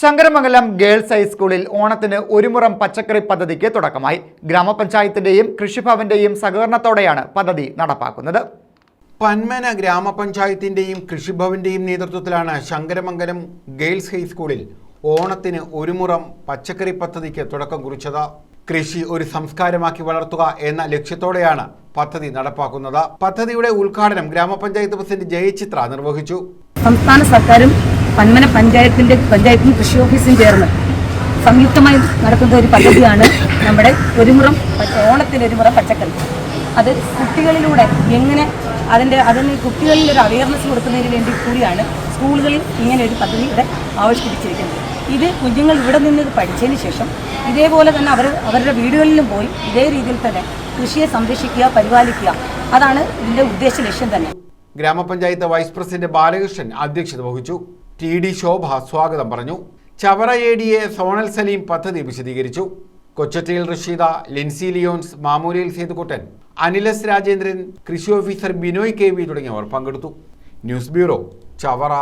Sankaramangalam girls ഹൈസ്കൂളിൽ ഓണത്തിന് ഒരുമുറം പച്ചക്കറി പദ്ധതിക്ക് തുടക്കമായി. ഗ്രാമപഞ്ചായത്തിന്റെയും കൃഷിഭവന്റെയും സഹകരണത്തോടെയാണ് പദ്ധതി നടപ്പാക്കുന്നത്. പന്മന ഗ്രാമപഞ്ചായത്തിന്റെയും കൃഷിഭവന്റെയും നേതൃത്വത്തിലാണ് ശങ്കരമംഗലം ഗേൾസ് ഹൈസ്കൂളിൽ ഓണത്തിന് ഒരുമുറം പച്ചക്കറി പദ്ധതിക്ക് തുടക്കം കുറിച്ചത്. കൃഷി ഒരു സംസ്കാരമാക്കി വളർത്തുക എന്ന ലക്ഷ്യത്തോടെയാണ് പദ്ധതി നടപ്പാക്കുന്നത്. പദ്ധതിയുടെ ഉദ്ഘാടനം ഗ്രാമപഞ്ചായത്ത് പ്രസിഡന്റ് ജയചിത്ര നിർവഹിച്ചു. സംസ്ഥാന സർക്കാരും പന്മന പഞ്ചായത്തിന്റെ പഞ്ചായത്തും കൃഷി ഓഫീസും ചേർന്ന് സംയുക്തമായി നടത്തുന്ന ഒരു പദ്ധതിയാണ് നമ്മുടെ ഒരുമുറം ഓണത്തിന് ഒരുമുറം പച്ചക്കറി. അത് കുട്ടികളിലൂടെ എങ്ങനെ അതിന്റെ അതിന് കുട്ടികളിൽ ഒരു അവയർനെസ് കൊടുക്കുന്നതിന് വേണ്ടി കൂടിയാണ് സ്കൂളുകളിൽ ഇങ്ങനെ ഒരു പദ്ധതി ഇവിടെ ആവിഷ്കരിച്ചിരിക്കുന്നത്. ഇത് കുഞ്ഞുങ്ങൾ ഇവിടെ നിന്ന് പഠിച്ചതിന് ശേഷം ഇതേപോലെ തന്നെ അവർ അവരുടെ വീടുകളിലും പോയി ഇതേ രീതിയിൽ തന്നെ കൃഷിയെ സംരക്ഷിക്കുക പരിപാലിക്കുക. അതാണ് ഇതിന്റെ ഉദ്ദേശ ലക്ഷ്യം തന്നെ. ഗ്രാമപഞ്ചായത്ത് വൈസ് പ്രസിഡന്റ് ബാലകൃഷ്ണൻ അധ്യക്ഷത വഹിച്ചു. ടി ഡി ശോഭ സ്വാഗതം പറഞ്ഞു. Chavara A D A zonal Saleem പദ്ധതി വിശദീകരിച്ചു. കൊച്ചറ്റയിൽ റഷീദ ലിൻസി ലിയോൺസ് മാമൂലിയിൽ സേതുക്കുട്ടൻ അനിലസ് രാജേന്ദ്രൻ കൃഷി ഓഫീസർ ബിനോയ് കെ വി തുടങ്ങിയവർ പങ്കെടുത്തു. News bureau Chavara.